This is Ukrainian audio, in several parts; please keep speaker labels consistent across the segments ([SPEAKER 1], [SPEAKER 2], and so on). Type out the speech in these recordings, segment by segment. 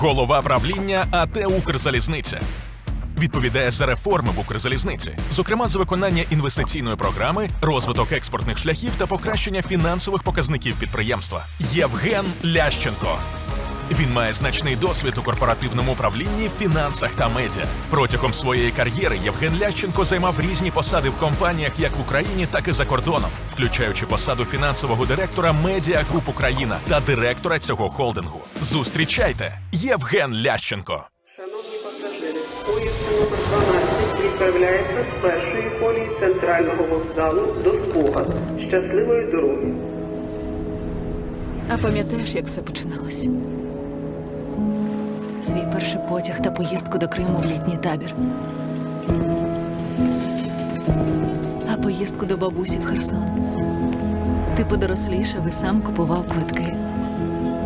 [SPEAKER 1] голова правління АТ Укрзалізниця. Відповідає за реформи в Укрзалізниці, зокрема за виконання інвестиційної програми, розвиток експортних шляхів та покращення фінансових показників підприємства. Євген Лященко. Він має значний досвід у корпоративному управлінні, фінансах та медіа. Протягом своєї кар'єри Євген Лященко займав різні посади в компаніях як в Україні, так і за кордоном, включаючи посаду фінансового директора Медіа Груп Україна та директора цього холдингу. Зустрічайте Євген Лященко.
[SPEAKER 2] Шановні пасажири, поїзд номер 12 відправляється з першої колії центрального вокзалу до Спогад. Щасливої дороги.
[SPEAKER 3] А пам'ятаєш, як все починалось? Свій перший потяг та поїздку до Криму в літній табір. А поїздку до бабусі в Херсон. Ти подорослішав і сам купував квитки.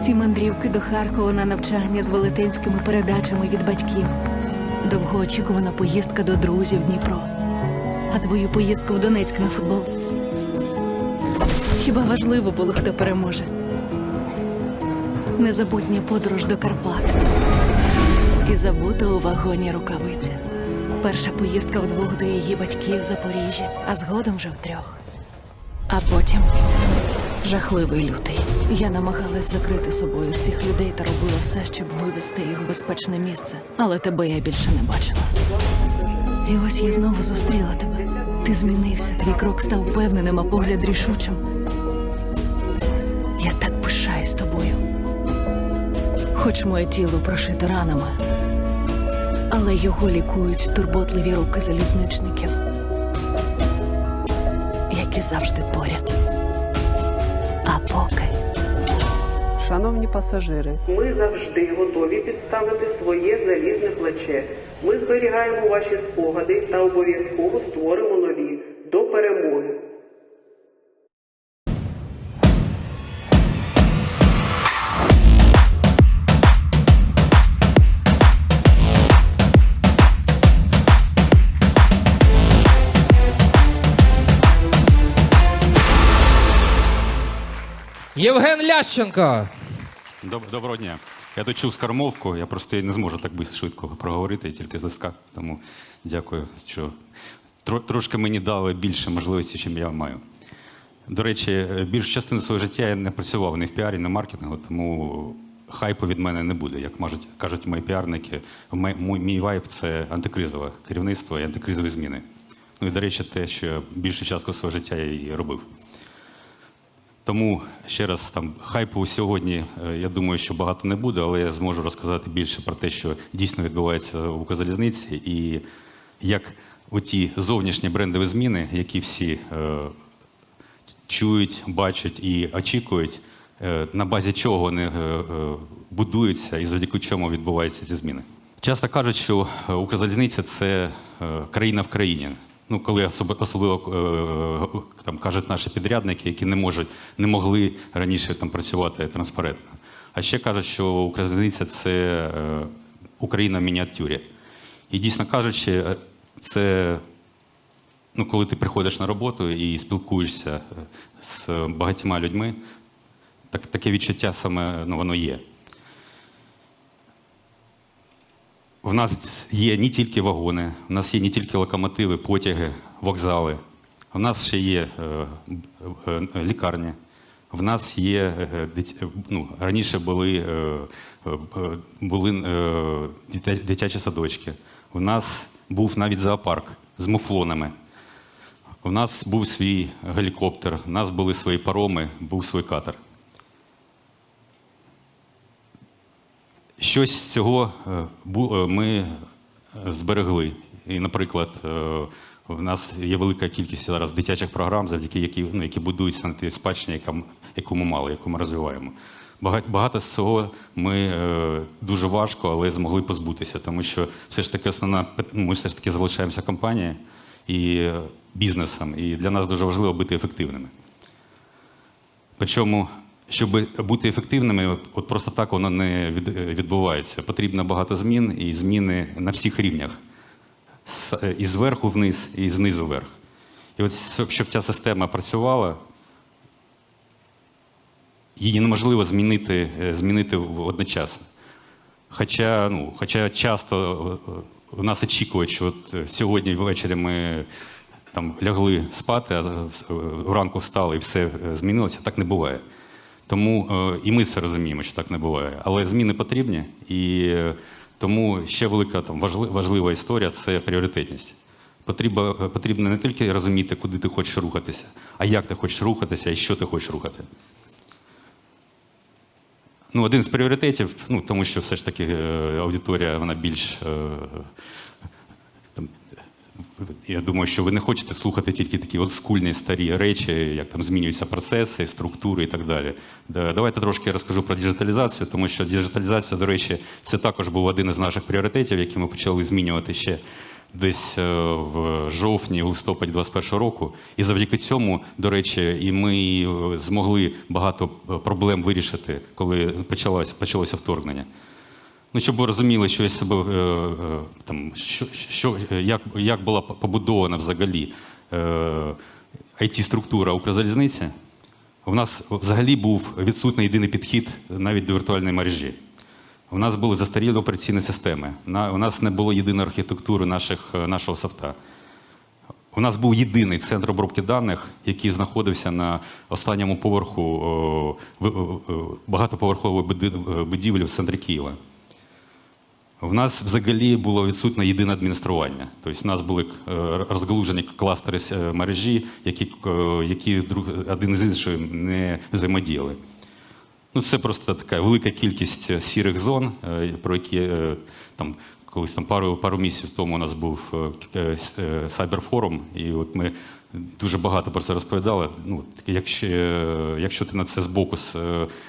[SPEAKER 3] Ці мандрівки до Харкова на навчання з велетенськими передачами від батьків. Довгоочікувана поїздка до друзів Дніпро. А твою поїздку в Донецьк на футбол. Хіба важливо було, хто переможе? Незабутня подорож до Карпат. І забута у вагоні рукавиця. Перша поїздка вдвох до її батьків в Запоріжжі, а згодом вже втрьох. А потім жахливий лютий. Я намагалась закрити собою всіх людей та робила все, щоб вивести їх в безпечне місце. Але тебе я більше не бачила. І ось я знову зустріла тебе. Ти змінився, твій крок став впевненим, а погляд рішучим. Я так пишаюсь тобою. Хоч моє тіло прошите ранами, але його лікують турботливі руки залізничників, які завжди поряд. А поки
[SPEAKER 2] Шановні пасажири, ми завжди готові підставити своє залізне плече. Ми зберігаємо ваші спогади та обов'язково створимо
[SPEAKER 4] Євген Лященко.
[SPEAKER 5] Доб- Доброго дня. Я тут чув скормовку, я просто не зможу так би- швидко проговорити, тільки з листка. Тому дякую, що тро- трошки мені дали більше можливості, ніж я маю. До речі, більшу частину свого життя я не працював ні в піарі, ні в маркетингу, тому хайпу від мене не буде. Як кажуть, кажуть мої піарники, мій- мій вайб це антикризове керівництво і антикризові зміни. Ну і, до речі, те, що я більшу частку свого життя я і робив. Тому ще раз там хайпу сьогодні, е, я думаю, що багато не буде, але я зможу розказати більше про те, що дійсно відбувається в Укрзалізниці, і як оті зовнішні брендові зміни, які всі е, чують, бачать і очікують, е, на базі чого вони е, е, будуються і завдяки чому відбуваються ці зміни. Часто кажуть, що е, Укрзалізниця це країна в країні. Ну, коли особ- особливо е, там кажуть наші підрядники, які не можуть, не могли раніше там працювати транспарентно. А ще кажуть, що Укрзалізниця це е, Україна в мініатюрі. І дійсно кажучи, е, це ну, коли ти приходиш на роботу і спілкуєшся е, з багатьма людьми, так, таке відчуття саме ну, воно є. В нас є не тільки вагони, у нас є не тільки локомотиви, потяги, вокзали. У нас ще є е, е, е, лікарні. В нас є ну, раніше були, були дитячі садочки. У нас був навіть зоопарк з муфлонами. У нас був свій гелікоптер, у нас були свої пароми, був свій катер. Щось з цього е, е, ми е, зберегли. І, наприклад, в нас є велика кількість зараз дитячих програм, завдяки які, ну, які будуються на тій спадщині, яку ми мали, яку ми розвиваємо. Багато, з цього ми дуже важко, але змогли позбутися, тому що все ж таки основна ми все ж таки залишаємося компанією і бізнесом. І для нас дуже важливо бути ефективними. Причому, щоб бути ефективними, от просто так воно не відбувається. Потрібно багато змін і зміни на всіх рівнях. І зверху вниз, і знизу вверх. І от щоб- ця система працювала, її неможливо змінити, е, змінити в- одночасно. Хоча, ну, хоча часто е, е, нас очікують, що от сьогодні ввечері ми там лягли спати, а вранку встали і все змінилося, так не буває. Тому е, і ми це розуміємо, що так не буває. Але зміни потрібні, і е, тому ще велика там важли- важлива історія це пріоритетність. Потрібно, потрібно не тільки розуміти, куди ти хочеш рухатися, а як ти хочеш рухатися і що ти хочеш рухати. Ну, один з пріоритетів, ну, тому що все ж таки е, аудиторія вона більш. Я думаю, що ви не хочете слухати тільки такі от скульні старі речі, як там змінюються процеси, структури і так далі. Да, Давайте трошки розкажу про діджиталізацію, тому що діджиталізація, до речі, це також був один із наших пріоритетів, які ми почали змінювати ще десь е, в жовтні, листопаді 21 року. І завдяки цьому, до речі, і ми е, змогли багато е, проблем вирішити, коли почалось, почалося вторгнення. Ну, щоб ви розуміли, що я себе е, там, що, що, як, як була побудована взагалі е, IT-структура Укрзалізниці, у нас взагалі був відсутній єдиний підхід навіть до віртуальної мережі. У нас були застарілі операційні системи. У нас не було єдиної архітектури наших, е, нашого софта. У нас був єдиний центр обробки даних, який знаходився на останньому поверху багатоповерхової будівлі в центрі Києва. В нас взагалі було відсутнє єдине адміністрування. Тобто, у нас були е, розгалужені кластери е, мережі, які, е, які друг, один з іншим не взаємодіяли. Ну, це просто така велика кількість сірих зон, про які там колись там пару, пару місяців тому у нас був сайберфорум, і от ми дуже багато про це розповідали. Ну, якщо, якщо ти на це збоку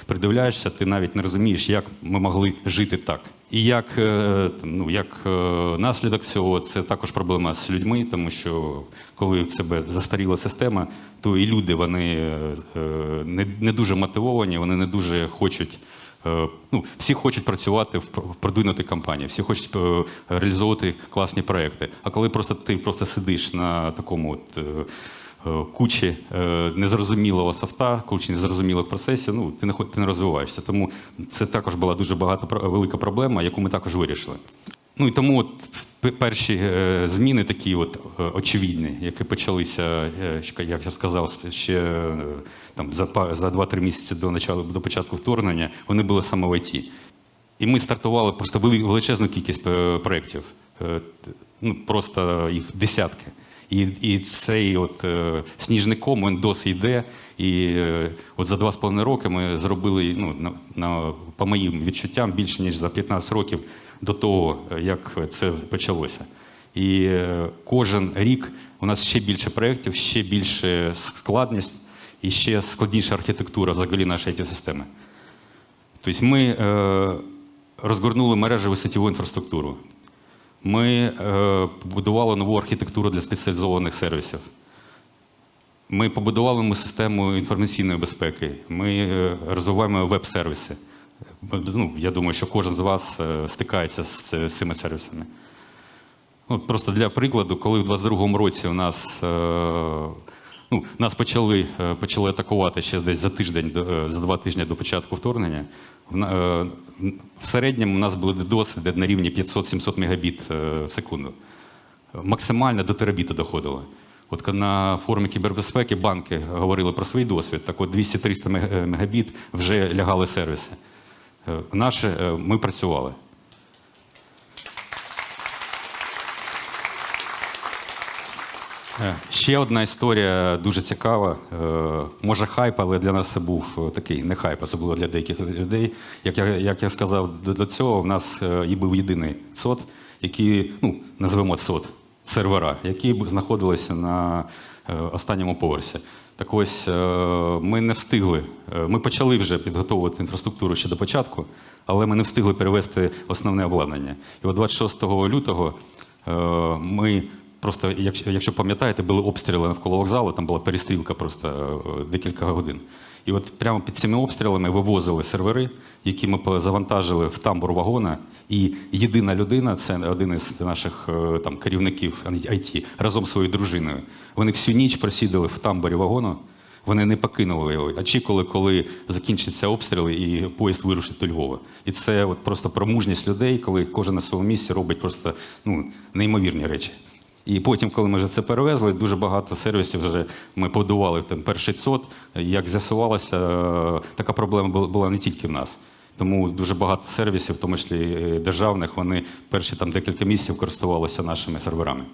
[SPEAKER 5] придивляєшся, ти навіть не розумієш, як ми могли жити так. І як, е, ну, як е, наслідок цього, це також проблема з людьми, тому що коли в тебе застаріла система, то і люди вони е, не, не дуже мотивовані, вони не дуже хочуть. Ну, всі хочуть працювати в пр- продвинутій компанії, всі хочуть реалізовувати класні проекти. А коли просто ти просто сидиш на такому от, кучі е, незрозумілого софта, кучі незрозумілих процесів, ну ти не ти не розвиваєшся. Тому це також була дуже багато велика проблема, яку ми також вирішили. Ну і тому от перші е, зміни такі от е, очевидні, які почалися, е, як я сказав, ще е, там за за 2-3 місяці до начала до початку вторгнення, вони були саме в ІТ. І ми стартували просто величезну кількість е, проєктів. Е, Ну, просто їх десятки. І, і цей от е, сніжний ком він досі йде. І е, от за два з половиною роки ми зробили, ну, на, на, по моїм відчуттям, більше ніж за 15 років до того, як це почалося. І е, кожен рік у нас ще більше проєктів, ще більше складність і ще складніша архітектура взагалі нашої it системи Тобто ми е, розгорнули мережеву сетєву інфраструктуру. Ми е, побудували нову архітектуру для спеціалізованих сервісів. Ми побудували ми систему інформаційної безпеки. Ми е, розвиваємо веб-сервіси. Ну, я думаю, що кожен з вас е, стикається з, цими сервісами. Ну, просто для прикладу, коли в 22-му році у нас, ну, нас почали, е, почали атакувати ще десь за тиждень, е, за два тижні до початку вторгнення, е, в середньому у нас були досвіди на рівні 500-700 мегабіт в секунду. Максимально до терабіта доходило. От на форумі кібербезпеки банки говорили про свій досвід, так от 200-300 е, мегабіт вже лягали сервіси. Наше, е, ми працювали. Ще одна історія дуже цікава. Е, Може, хайп, але для нас це був е, такий не хайп, особливо для деяких людей. Як я, як я сказав до, цього, в нас е, і був єдиний ЦОД, який, ну, називаємо ЦОД, сервера, які знаходилися на е, останньому поверсі. Так ось е, ми не встигли. е, Ми почали вже підготовувати інфраструктуру ще до початку, але ми не встигли перевести основне обладнання. І от 26 лютого е, ми Просто, якщо, якщо пам'ятаєте, були обстріли навколо вокзалу, там була перестрілка просто е, декілька годин. І от прямо під цими обстрілами вивозили сервери, які ми завантажили в тамбур вагона. І єдина людина, це один із наших е, там, керівників IT, разом зі своєю дружиною. Вони всю ніч просідали в тамбурі вагону, Вони не покинули його, очікували, коли закінчаться обстріли і поїзд вирушить до Львова. І це от просто про мужність людей, коли кожен на своєму місці робить просто ну, неймовірні речі. І потім, коли ми вже це перевезли, дуже багато сервісів вже ми подували там перший ЦОД. Як з'ясувалося, е, така проблема була- не тільки в нас. Тому дуже багато сервісів, в тому числі е, державних, вони перші там декілька місяців користувалися нашими серверами.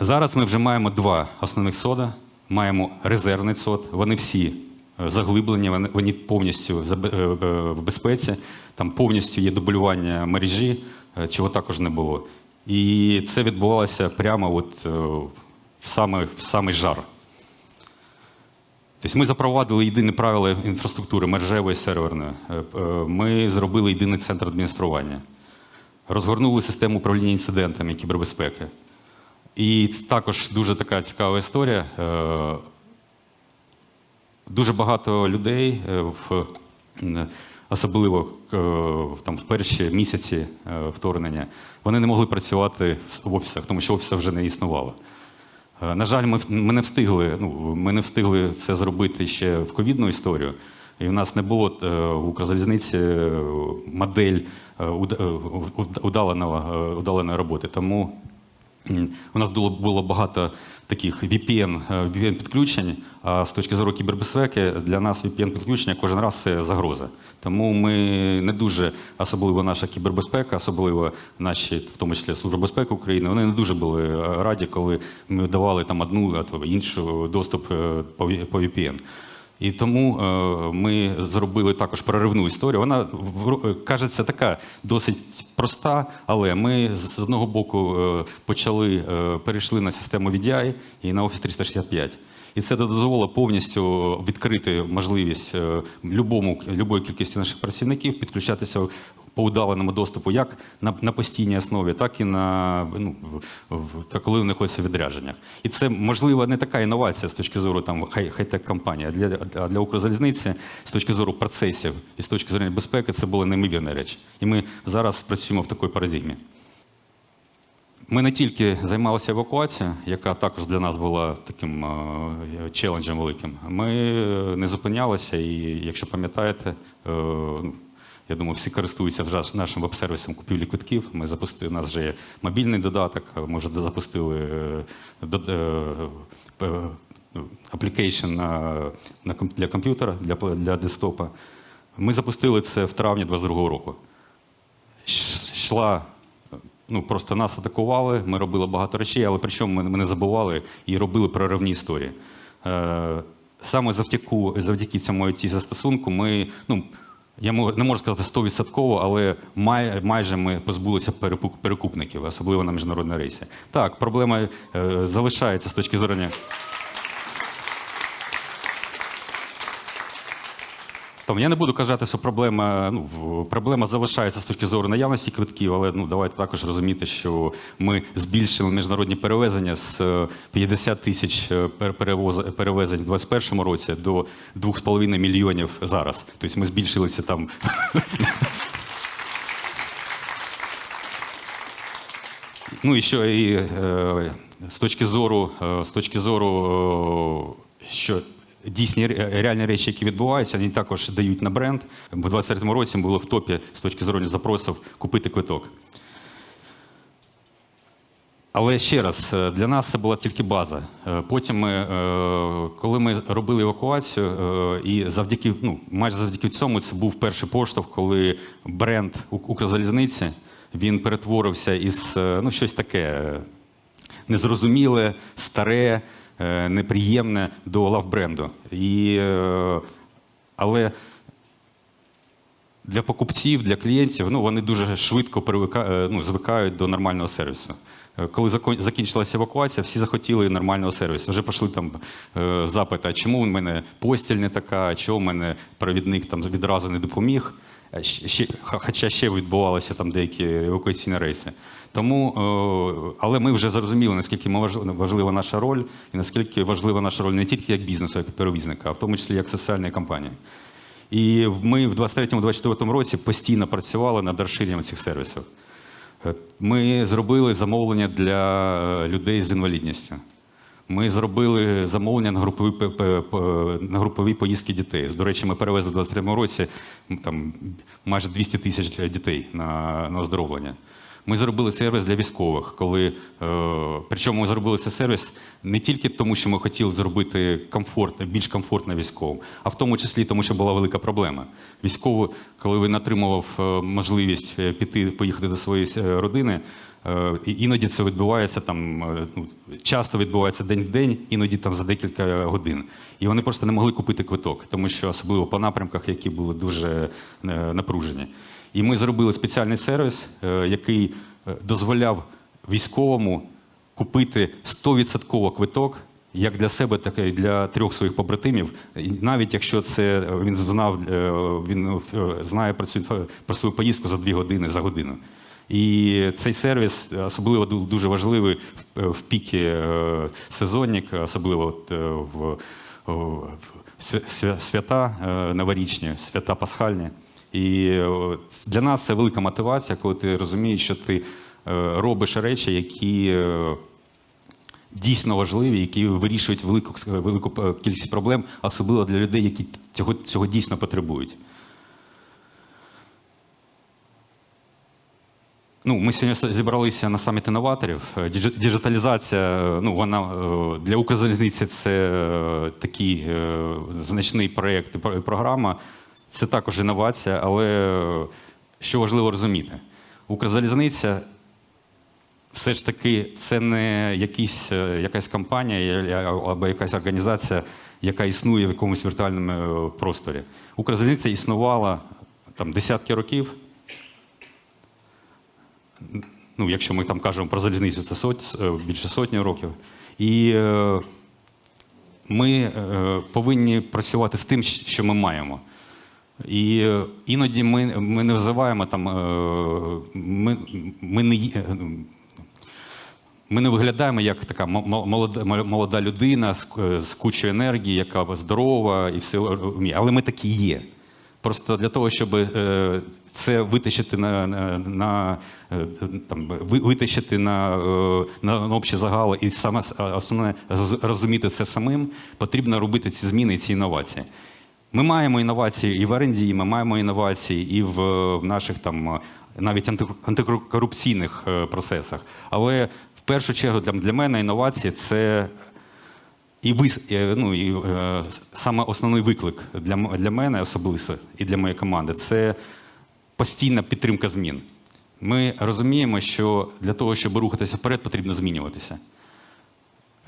[SPEAKER 5] Зараз ми вже маємо два основних сода, маємо резервний сод. Вони всі е, заглиблені, вони, повністю в безпеці. Там повністю є дублювання мережі, чого також не було. І це відбувалося прямо от, е, в, саме, в самий жар. Тобто ми запровадили єдині правила інфраструктури мережевої серверної. Е, е, Ми зробили єдиний центр адміністрування, розгорнули систему управління інцидентами кібербезпеки. І також дуже така цікава історія. Дуже багато людей в особливо е, там в перші місяці е, вторгнення, вони не могли працювати в офісах, тому що офісів вже не існувало. Е, На жаль, ми, ми не встигли. Ну, ми не встигли це зробити ще в ковідну історію. І в нас не було в Укрзалізниці модель удаленої роботи. Тому у нас було, було багато таких VPN, е, VPN-підключень, а з точки зору кібербезпеки для нас VPN-підключення кожен раз це загроза. Тому ми не дуже, особливо наша кібербезпека, особливо наші, в тому числі Служба безпеки України, вони не дуже були е, раді, коли ми давали там одну або іншу доступ е, по VPN. І тому е, ми зробили також проривну історію. Вона е, кажеться така досить проста, але ми з одного боку е, почали перейшли на систему VDI і на Office 365. І це дозволило повністю відкрити можливість любому любої кількості наших працівників підключатися по удаленому доступу як на, на постійній основі, так і на ну, в, коли вони знаходяться в відрядженнях. І це можливо не така інновація з точки зору там хай хай-тек компанії, а для, а для Укрзалізниці з точки зору процесів і з точки зору безпеки це була неймовірна річ. І ми зараз працюємо в такій парадигмі. Ми не тільки займалися евакуацією, яка також для нас була таким е, челенджем великим. Ми е, не зупинялися, і якщо пам'ятаєте, е, ну, я думаю, всі користуються вже нашим веб-сервісом купівлі квитків. Ми запустили, у нас вже є мобільний додаток, ми вже запустили е, е, на, на, для комп'ютера, для, для десктопа. Ми запустили це в травні 22-го року. Йшла ну просто нас атакували, ми робили багато речей, але причому ми, ми не забували і робили проривні історії. Е, саме завдяки, завдяки цьому it застосунку ми, ну, я не можу сказати 100%, але май, майже ми позбулися перекупників, особливо на міжнародні рейсі. Так, проблема е, залишається з точки зору. Тому я не буду казати, що проблема, ну, проблема залишається з точки зору наявності квитків, але ну, давайте також розуміти, що ми збільшили міжнародні перевезення з е, 50 тисяч е, пер- перевоз- перевезень в 2021 році до 2,5 мільйонів зараз. Тобто ми збільшилися там. Ну і що і е, з точки зору, е, з точки зору, е, що дійсні реальні речі, які відбуваються, вони також дають на бренд. В 23-му році ми були в топі з точки зору запросів купити квиток. Але ще раз, е, для нас це була тільки база. Е, Потім, ми, е, коли ми робили евакуацію, і завдяки, ну, майже завдяки цьому, це був перший поштовх, коли бренд Укрзалізниці він перетворився із ну, щось таке незрозуміле, старе, неприємне до лавбренду. І, е, але для покупців, для клієнтів, ну вони дуже швидко е, ну, звикають до нормального сервісу. Е, Коли закінчилася евакуація, всі захотіли нормального сервісу. Вже пішли там е, запити, а чому в мене постіль не така, чого в мене провідник там відразу не допоміг. Ще, хоча ще відбувалися там деякі евакуаційні рейси. Тому, е, але ми вже зрозуміли, наскільки важлива наша роль, і наскільки важлива наша роль не тільки як бізнесу, як перевізника, а в тому числі як соціальної компанії. І ми в 23-24 році постійно працювали над розширенням цих сервісів. Е, Ми зробили замовлення для людей з інвалідністю. Ми зробили замовлення на групові, на групові поїздки дітей. До речі, ми перевезли в 23 році там, майже 200 тисяч дітей на, на оздоровлення. Ми зробили сервіс для військових, коли е, причому ми зробили цей сервіс не тільки тому, що ми хотіли зробити комфорт, більш комфортно військовим, а в тому числі тому, що була велика проблема. Військовий, коли він отримував е, можливість е, піти, поїхати до своєї родини, іноді це відбувається там, ну, часто відбувається день в день, іноді там за декілька годин. І вони просто не могли купити квиток, тому що особливо по напрямках, які були дуже напружені. І ми зробили спеціальний сервіс, е, який е, дозволяв військовому купити 100% квиток як для себе, так і для трьох своїх побратимів. І навіть якщо це е, він знав, він знає про цю про свою поїздку за дві години, за годину. І цей сервіс особливо ду- дуже важливий в, е, сезонник, особливо от, в, в свя- свя- свята новорічні, свята пасхальні. І е, для нас це велика мотивація, коли ти розумієш, що ти е, робиш речі, які е, дійсно важливі, які вирішують велику, велику кількість проблем, особливо для людей, які цього, цього дійсно потребують. Ну, ми сьогодні зібралися на саміт інноваторів. Діджиталізація, ну, вона для Укрзалізниці це такий значний проєкт про- і програма. Це також інновація, але е, що важливо розуміти, Укрзалізниця все ж таки це не якісь, е, якась компанія або якась організація, яка існує в якомусь віртуальному е, просторі. Укрзалізниця існувала там десятки років ну, якщо ми там кажемо про залізницю, це сот, більше сотні років. І ми повинні працювати з тим, що ми маємо. І е, іноді ми, ми не взиваємо там, е, ми, ми не. е, ми не виглядаємо як така мо- мо- молода, молода людина з, з кучою енергії, яка здорова і все вміє. Але ми такі є. Просто для того, щоб це витащити на, на, там, витащити на, на, на общі загали і саме основне розуміти це самим, потрібно робити ці зміни, і ці інновації. Ми маємо інновації і в R&D, ми маємо інновації і в, в наших там навіть анти- антикорупційних е, процесах. Але в першу чергу для, для мене інновації це і вис, е, ну, і, е, саме основний виклик для, для мене особисто і для моєї команди це постійна підтримка змін. Ми розуміємо, що для того, щоб рухатися вперед, потрібно змінюватися.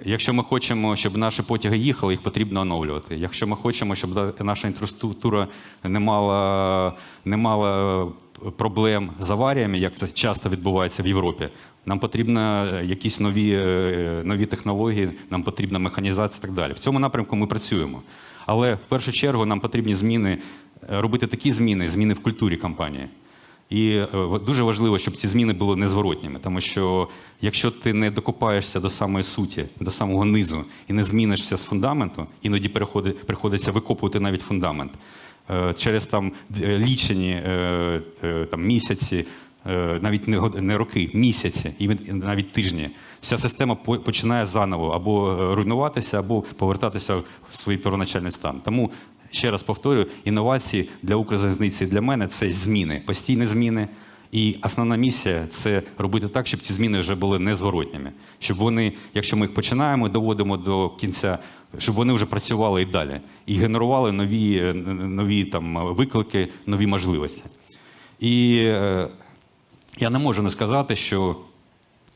[SPEAKER 5] Якщо ми хочемо, щоб наші потяги їхали, їх потрібно оновлювати. Якщо ми хочемо, щоб наша інфраструктура не мала, не мала проблем з аваріями, як це часто відбувається в Європі, нам потрібно е, якісь нові, е, нові технології, нам потрібна механізація і так далі. В цьому напрямку ми працюємо. Але в першу чергу нам потрібні зміни, е, робити такі зміни, зміни в культурі компанії. І е, дуже важливо, щоб ці зміни були незворотніми, тому що якщо ти не докопаєшся до самої суті, до самого низу і не змінишся з фундаменту, іноді приходиться викопувати навіть фундамент. Е, Через там лічені е, е, там, місяці, навіть не, роки, місяці і навіть тижні, вся система по- починає заново або руйнуватися, або повертатися в свій первоначальний стан. Тому ще раз повторюю, інновації для Укрзалізниці для мене це зміни, постійні зміни. І основна місія це робити так, щоб ці зміни вже були незворотніми. Щоб вони, якщо ми їх починаємо, доводимо до кінця, щоб вони вже працювали і далі, і генерували нові, нові там виклики, нові можливості. І е, я не можу не сказати, що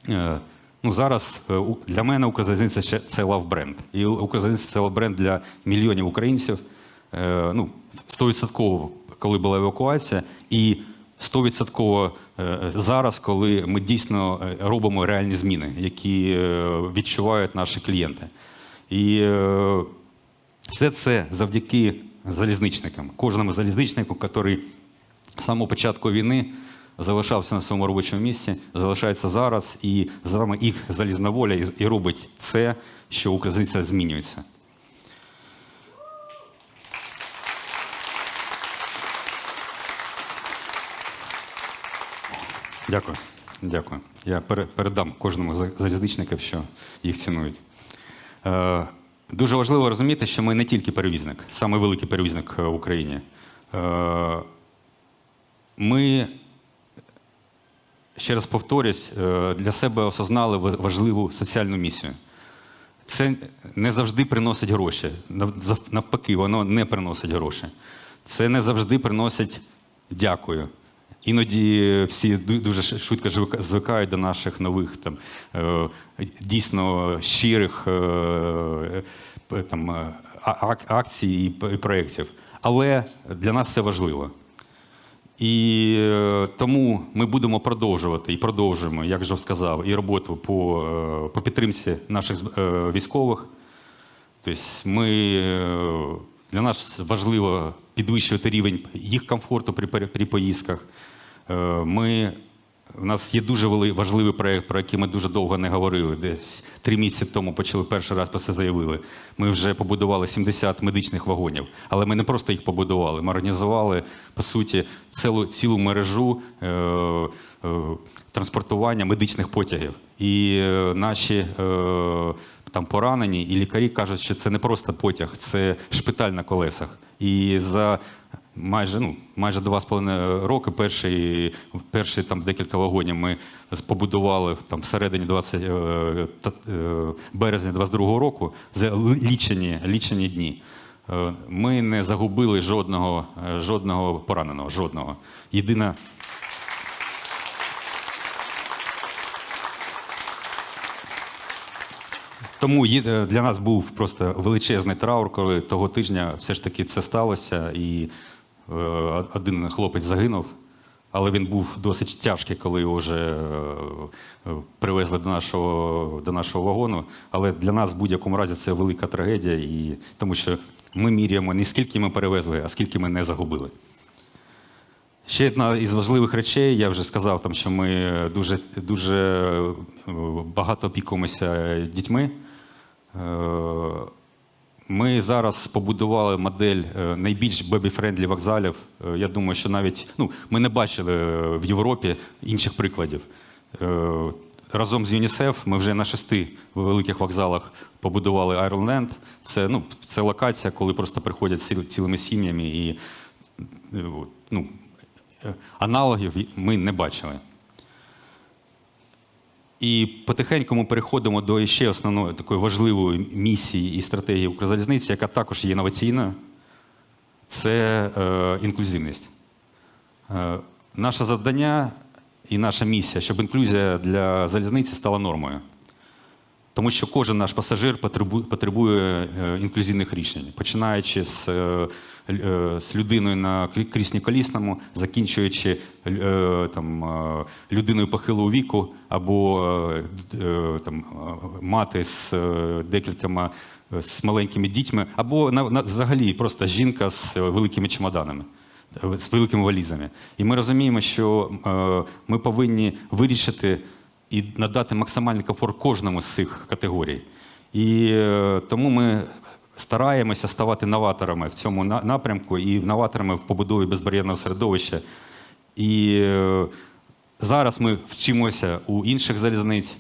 [SPEAKER 5] е, ну, зараз е, для мене Укрзалізниця це лав-бренд. І Укрзалізниця це лав-бренд для мільйонів українців. Е, Ну, 100% коли була евакуація, і 100% е, зараз, коли ми дійсно е, робимо реальні зміни, які відчувають наші клієнти. І все це завдяки залізничникам, кожному залізничнику, який з самого початку війни залишався на своєму робочому місці, залишається зараз, і саме їх залізна воля і- робить це, що Укрзалізниця змінюється. Дякую. Дякую. Я передам кожному за- залізничнику, що їх цінують. Е, Дуже важливо розуміти, що ми не тільки перевізник, саме великий перевізник е, в Україні. Е, Ми, ще раз повторюсь, для себе осознали важливу соціальну місію. Це не завжди приносить гроші. Навпаки, воно не приносить гроші. Це не завжди приносить дякую. Іноді всі дуже швидко звика- звикають до наших нових там, е, дійсно щирих е, там, е, акцій і проєктів. Але для нас це важливо. І тому ми будемо продовжувати і продовжуємо, як вже сказав, і роботу по, по підтримці наших військових. Тобто ми, для нас важливо підвищувати рівень їх комфорту при, при поїздках. Е, Ми, у нас є дуже важливий проєкт, про який ми дуже довго не говорили. Десь три місяці тому почали перший раз про це заявили. Ми вже побудували 70 медичних вагонів. Але ми не просто їх побудували, ми організували, по суті, цілу, цілу мережу е, е, транспортування медичних потягів. І е, наші е, там поранені, і лікарі кажуть, що це не просто потяг, це шпиталь на колесах. І за майже ну майже два з половиною роки, перші, перші там декілька вагонів ми побудували там всередині 20 е, е, березня 22-го року за лічені, лічені дні. Е, Ми не загубили жодного, жодного пораненого, жодного. Єдина Тому е, для нас був просто величезний траур, коли того тижня все ж таки це сталося, і е, один хлопець загинув. Але він був досить тяжкий, коли його вже е, привезли до нашого, до нашого вагону. Але для нас в будь-якому разі це велика трагедія, і, тому що ми міряємо не скільки ми перевезли, а скільки ми не загубили. Ще одна із важливих речей, я вже сказав, там, що ми дуже, дуже багато опікуємося дітьми. Е, Ми зараз побудували модель е, найбільш бебі-френдлі вокзалів. Е, Я думаю, що навіть ну, ми не бачили в Європі інших прикладів. Разом з ЮНІСЕФ ми вже на шести великих вокзалах побудували Ironland. Це, ну, це локація, коли просто приходять цілими сім'ями і ну, аналогів ми не бачили. І потихеньку ми переходимо до ще основної такої важливої місії і стратегії Укрзалізниці, яка також є інноваційною. Це е, інклюзивність. Е, наше завдання і наша місія, щоб інклюзія для залізниці стала нормою. Тому що кожен наш пасажир потребує, е, інклюзивних рішень, починаючи з, е, е, з людиною на крі- кріслі-колісному, закінчуючи там, людиною похилого віку, або там, мати з декількома з маленькими дітьми, або на, взагалі просто жінка з великими чемоданами. З великими валізами. І ми розуміємо, що е, ми повинні вирішити і надати максимальний комфорт кожному з цих категорій. І е, тому ми стараємося ставати новаторами в цьому напрямку і новаторами в побудові безбар'єрного середовища. І е, зараз ми вчимося у інших залізниць.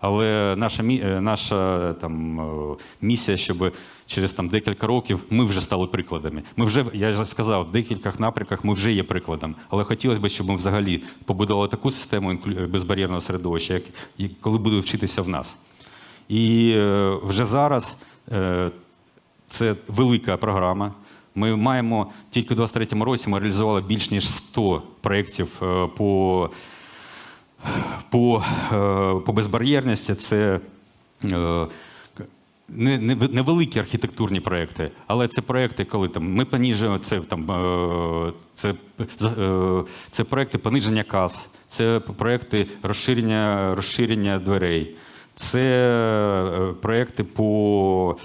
[SPEAKER 5] Але наша, е, наша там, е, місія, щоб через там, декілька років ми вже стали прикладами. Ми вже, я вже сказав, в декількох напрямках ми вже є прикладом. Але хотілося б, щоб ми взагалі побудували таку систему безбар'єрного середовища, як, коли будуть вчитися в нас. І е, вже зараз е, це велика програма. Ми маємо тільки у 2023 році ми реалізували більш ніж 100 проєктів е, по по, е, по безбар'єрності це е, не, не, невеликі архітектурні проекти, але це проекти, коли там ми поніжуємо це там е, це, е, це проекти пониження кас, це проекти розширення, розширення дверей, це проекти по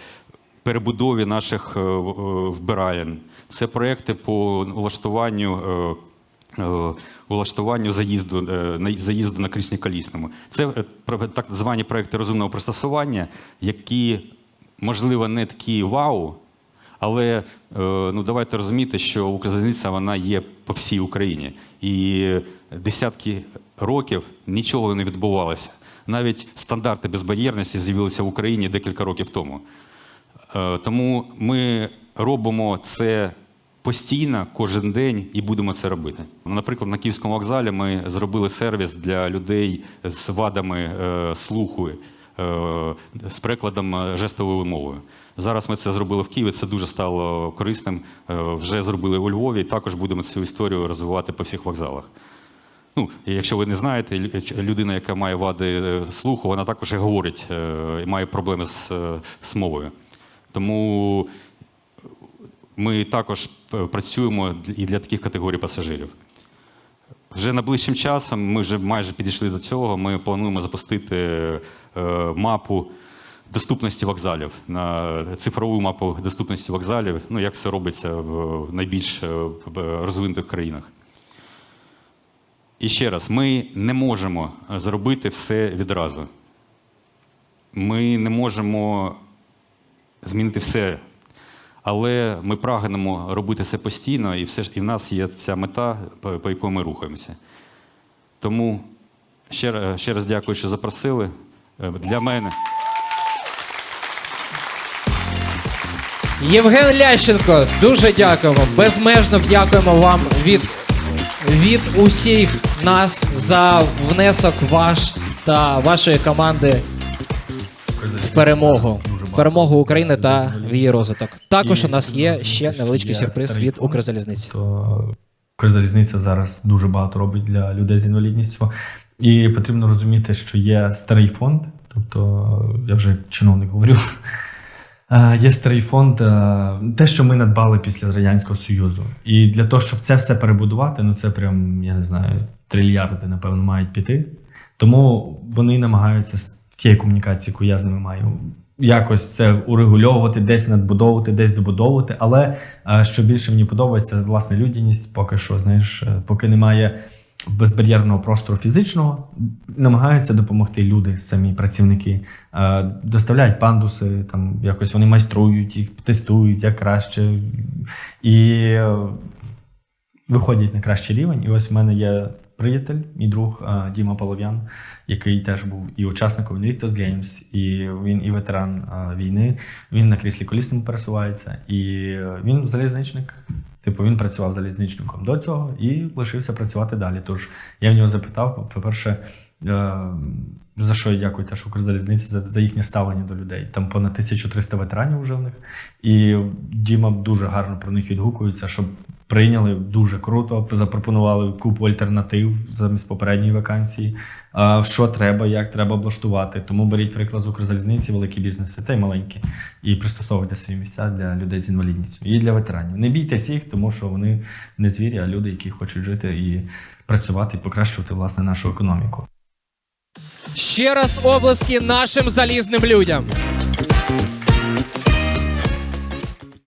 [SPEAKER 5] перебудові наших в- вбиралень, це проекти по улаштуванню. Е, е, Улаштуванню заїзду е, заїзду на кріслі-колісному. Це е, так звані проекти розумного пристосування, які, можливо, не такі вау, але ну, давайте розуміти, що Укрзалізниця вона є по всій Україні. І десятки років нічого не відбувалося. навіть стандарти безбар'єрності з'явилися в Україні декілька років тому. Тому ми робимо це постійно, кожен день, і будемо це робити. Ну, Наприклад, на Київському вокзалі ми зробили сервіс для людей з вадами е, слуху, е, з перекладом е, жестовою мовою. Зараз ми це зробили в Києві, це дуже стало корисним. Вже зробили у Львові, також будемо цю історію розвивати по всіх вокзалах. Ну, якщо ви не знаєте, людина, яка має вади слуху, вона також і говорить і має проблеми з, з мовою. Тому ми також е, працюємо і для таких категорій пасажирів. Вже найближчим часом ми вже майже підійшли до цього. Ми плануємо запустити е, мапу доступності вокзалів на цифрову мапу доступності вокзалів. Ну як це робиться в найбільш е, розвинутих країнах. І ще раз, ми не можемо зробити все відразу. Ми не можемо змінити все. Але ми прагнемо робити це постійно, і все ж і в нас є ця мета, по, по якій ми рухаємося. Тому ще, ще раз дякую, що запросили. Е, Для мене.
[SPEAKER 4] Євген Лященко, дуже дякуємо. Безмежно дякуємо вам від, від усіх нас за внесок ваш та вашої команди в перемогу. Перемогу України та в її розвиток. Також у нас є ще невеличкий сюрприз від Укрзалізниці.
[SPEAKER 6] Укрзалізниця зараз дуже багато робить для людей з інвалідністю. І потрібно розуміти, що є старий фонд, тобто я вже чиновник говорю. е, Є старий фонд, е, те, що ми надбали після Радянського Союзу. І для того, щоб це все перебудувати, ну це прям, я не знаю, трильярди, напевно, мають піти. Тому вони намагаються з тієї комунікації, яку я з ними маю, якось це урегульовувати, десь надбудовувати, десь добудовувати. Але е, що більше мені подобається, власне, людяність, поки що, знаєш, е, поки немає безбар'єрного простору фізичного, намагаються допомогти люди, самі працівники, Е, доставляють пандуси, там якось вони майструють їх, тестують як краще. І виходять на кращий рівень. І ось в мене є приятель, мій друг Діма Полов'ян, який теж був і учасником Invictus Games, і він і ветеран війни. Він на кріслі колісному пересувається, і е, він залізничник. Типу, він працював залізничником до цього і лишився працювати далі. Тож я в нього запитав, по-перше, е, за що я дякую теж Укрзалізниці за, за їхнє ставлення до людей. Там понад 1300 ветеранів вже в них. І Діма дуже гарно про них відгукується, щоб прийняли дуже круто, запропонували купу альтернатив замість попередньої вакансії. Що треба, як треба облаштувати. Тому беріть приклад з Укрзалізниці, великі бізнеси, та й маленькі, і пристосовуйте свої місця для людей з інвалідністю і для ветеранів. Не бійтесь їх, тому що вони не звірі, а люди, які хочуть жити і працювати, і покращувати власне нашу економіку.
[SPEAKER 4] Ще раз обласки нашим залізним людям.